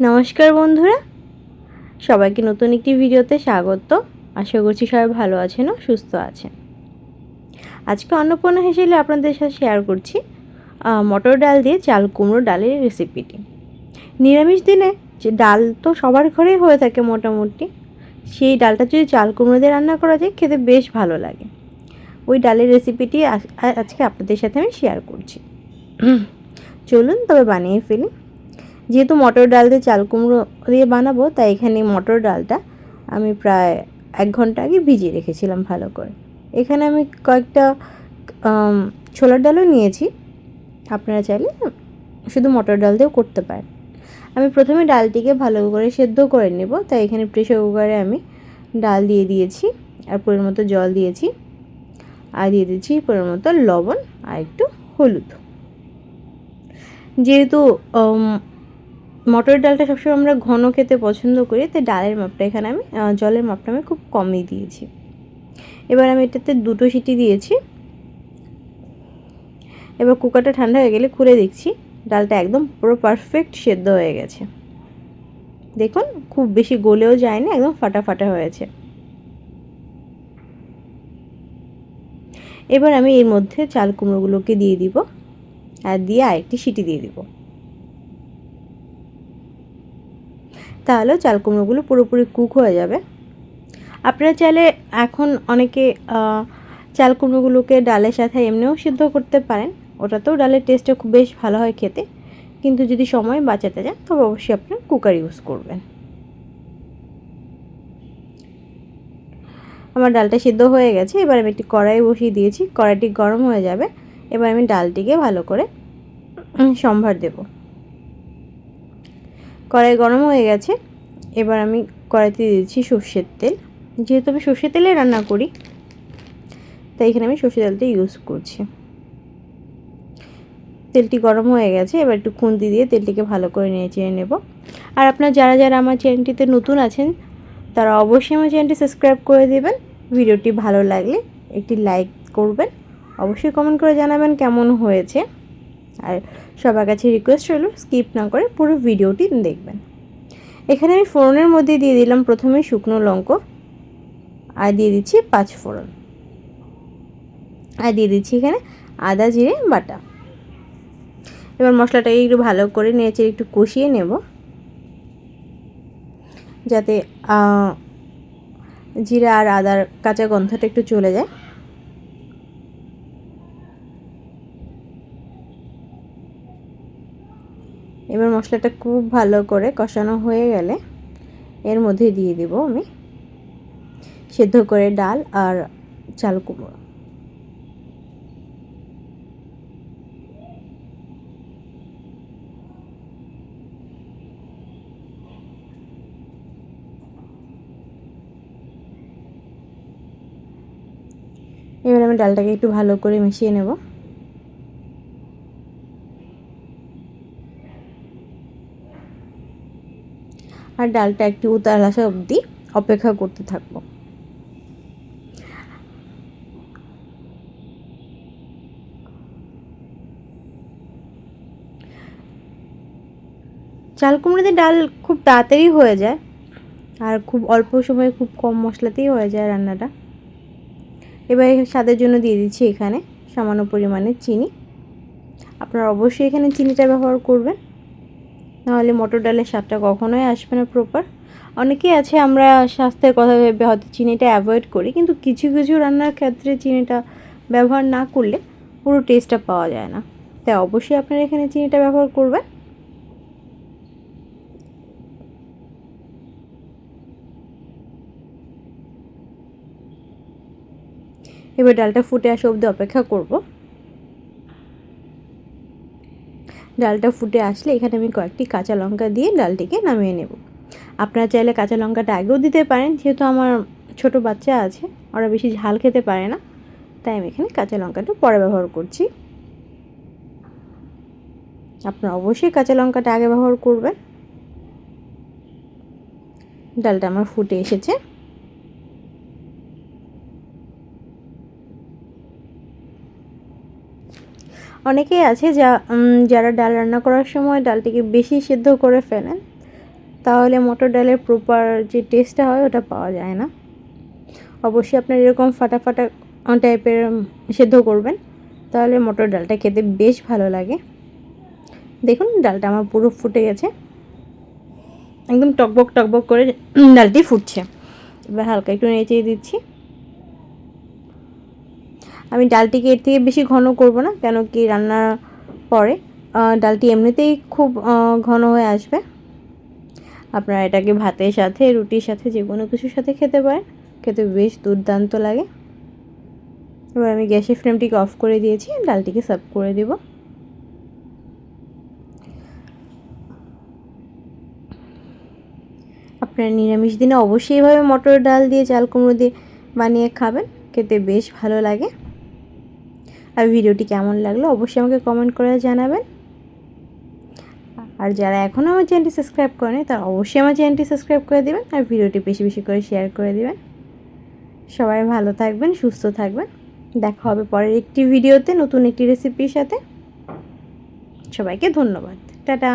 নমস্কার বন্ধুরা। সবাইকে নতুন একটি ভিডিওতে স্বাগত। আশা করছি সবাই ভালো আছেন ও সুস্থ আছেন। আজকে অন্নপূর্ণা হিসেবে আপনাদের সাথে শেয়ার করছি মটর ডাল দিয়ে চাল কুমড়ো ডালের রেসিপিটি নিরামিষ দিনে যে ডাল তো সবার ঘরেই হয়ে থাকে মোটামুটি, সেই ডালটা যদি চাল কুমড়ো দিয়ে রান্না করা যায়, খেতে বেশ ভালো লাগে। ওই ডালের রেসিপিটি আজ- আজকে আপনাদের সাথে আমি শেয়ার করছি। চলুন তবে বানিয়ে ফেলি। যেহেতু মটর ডাল দিয়ে চাল কুমড়ো দিয়ে বানাবো, তাই এখানে মটর ডালটা আমি প্রায় এক ঘণ্টা আগে ভিজিয়ে রেখেছিলাম ভালো করে। এখানে আমি কয়েকটা ছোলার ডালও নিয়েছি। আপনারা চাইলে শুধু মটর ডাল দিয়েও করতে পারেন। আমি প্রথমে ডালটিকে ভালো করে সেদ্ধ করে নেব। তাই এখানে প্রেশার কুকারে আমি ডাল দিয়ে দিয়েছি, আর পরিমাণ মতো জল দিয়েছি, আর দিয়ে দিয়েছি পরিমাণ মতো লবণ, আর একটু হলুদ। যেহেতু উম, মটর ডালটা সবসময় আমরা ঘন খেতে পছন্দ করি তাই ডালের মাপটা এখানে আমি জলের মাপটা আমি খুব কমই দিয়েছি। এবার আমি এটাতে দুটো সিটি দিয়েছি। এবার কুকারটা ঠান্ডা হয়ে গেলে খুলে দেখছি ডালটা একদম পুরো পারফেক্ট সেদ্ধ হয়ে গেছে। দেখুন খুব বেশি গলেও যায়নি একদম ফাটা ফাটা হয়েছে। এবার আমি এর মধ্যে চাল কুমড়োগুলোকে দিয়ে দিব আর দিয়ে আরেকটি সিটি দিয়ে দিব। তাহলেও চাল কুমড়োগুলো পুরোপুরি কুক হয়ে যাবে। আপনারা চাইলে এখন অনেকে চাল কুমড়োগুলোকে ডালের সাথে এমনিও সিদ্ধ করতে পারেন। ওটাতেও ডালের টেস্টটা খুব বেশ ভালো হয় খেতে। কিন্তু যদি সময় বাঁচাতে চান তবে অবশ্যই আপনার কুকার ইউজ করবেন। আমার ডালটা সিদ্ধ হয়ে গেছে। এবার আমি একটি কড়াই বসিয়ে দিয়েছি। কড়াইটি গরম হয়ে যাবে। এবার আমি ডালটিকে ভালো করে সম্ভার দেব। কড়াই গরম হয়ে গেছে। এবার আমি কড়াইতে দিয়েছি সর্ষের তেল। যেহেতু আমি সর্ষের তেলে রান্না করি, তাই এখানে আমি সর্ষের তেলটা ইউজ করছি। তেলটি গরম হয়ে গেছে, এবার একটু খুন্তি দিয়ে তেলটিকে ভালো করে নিয়ে চেয়ে নেব। আর আপনার যারা যারা আমার চ্যানেলটিতে নতুন আছেন, তারা অবশ্যই আমার চ্যানেলটি সাবস্ক্রাইব করে দেবেন। ভিডিওটি ভালো লাগলে একটি লাইক করবেন। অবশ্যই কমেন্ট করে জানাবেন কেমন হয়েছে। আর সবার কাছে রিকোয়েস্ট রইল স্কিপ না করে পুরো ভিডিওটি দেখবেন। এখানে আমি ফোড়নের মধ্যে দিয়ে দিলাম প্রথমে শুকনো লঙ্কা আর দিয়ে দিচ্ছি পাঁচ ফোড়ন। আর দিয়ে দিচ্ছি এখানে আদা, জিরে, বাটা। এবার মশলাটাকে একটু ভালো করে নেড়ে একটু কষিয়ে নেব। যাতে জিরা আর আদার কাঁচা গন্ধটা একটু চলে যায়। এবার মশলাটা খুব ভালো করে কষানো হয়ে গেলে এর মধ্যে দিয়ে দেব আমি সেদ্ধ করে ডাল আর চাল কুমড়ো। এবার আমি ডালটাকে একটু ভালো করে মিশিয়ে নেব। আর ডালটা একটু উতাল আসা অবধি অপেক্ষা করতে থাকব। চাল কুমড়োতে ডাল খুব তাড়াতাড়ি হয়ে যায় আর খুব অল্প সময়ে খুব কম মশলাতেই হয়ে যায় রান্নাটা। এবার স্বাদের জন্য দিয়ে দিচ্ছি এখানে সামান্য পরিমাণে চিনি। আপনারা অবশ্যই এখানে চিনিটা ব্যবহার করবেন। নাহলে মটর ডালের স্বাদটা কখনোই আসবে না প্রপার অনেকেই আছে আমরা স্বাস্থ্যের কথা ভেবে হয়তো চিনিটা অ্যাভয়েড করি, কিন্তু কিছু কিছু রান্নার ক্ষেত্রে চিনিটা ব্যবহার না করলে পুরো টেস্টটা পাওয়া যায় না। তাই অবশ্যই আপনারা এখানে চিনিটা ব্যবহার করবেন। এবার ডালটা ফুটে আসা অবধি অপেক্ষা করব। ডালটা ফুটে আসলে এখানে আমি কয়েকটি কাঁচা লঙ্কা দিয়ে ডালটিকে নামিয়ে নেব। আপনারা চাইলে কাঁচা লঙ্কাটা আগেও দিতে পারেন, যেহেতু আমার ছোট বাচ্চা আছে, ওরা বেশি ঝাল খেতে পারে না, তাই আমি এখানে কাঁচা লঙ্কাটা পরে ব্যবহার করছি। আপনারা অবশ্যই কাঁচা লঙ্কাটা আগে ব্যবহার করবেন। ডালটা আমার ফুটে এসেছে। অনেকেই আছে যা যারা ডাল রান্না করার সময় ডালটিকে বেশি সিদ্ধ করে ফেলেন, তাহলে মটর ডালের প্রপার যে টেস্টটা হয়, ওটা পাওয়া যায় না। অবশ্যই আপনার এরকম ফাটা ফাটা টাইপের সেদ্ধ করবেন, তাহলে মটর ডালটা খেতে বেশ ভালো লাগে। দেখুন, ডালটা আমার পুরো ফুটে গেছে। একদম টকবক টকবক করে ডালটি ফুটছে। এবার হালকা একটু নেড়ে দিচ্ছি। আমি ডালটিকে এর থেকে বেশি ঘন করব না কেন কি রান্নার পরে ডালটি এমনিতেই খুব ঘন হয়ে আসবে। আপনারা এটাকে ভাতের সাথে, রুটির সাথে, যে কোনো কিছুর সাথে খেতে পারেন। খেতে বেশ দুর্দান্ত লাগে। এবার আমি গ্যাসের ফ্লেমটিকে অফ করে দিয়েছি, ডালটিকে সার্ভ করে দেব। আপনারা নিরামিষ দিনে অবশ্যই এভাবে মটর ডাল দিয়ে চাল কুমড়ো দিয়ে বানিয়ে খাবেন, খেতে বেশ ভালো লাগে। আর ভিডিওটি কেমন লাগল অবশ্যই আমাকে কমেন্ট করে জানাবেন। আর যারা এখনও আমার চ্যানেলটি সাবস্ক্রাইব করেনি, তারা অবশ্যই আমার চ্যানেলটি সাবস্ক্রাইব করে দেবেন আর ভিডিওটি বেশি বেশি করে শেয়ার করে দেবেন। সবাই ভালো থাকবেন, সুস্থ থাকবেন। দেখা হবে পরের একটি ভিডিওতে নতুন একটি রেসিপির সাথে। সবাইকে ধন্যবাদ। টাটা।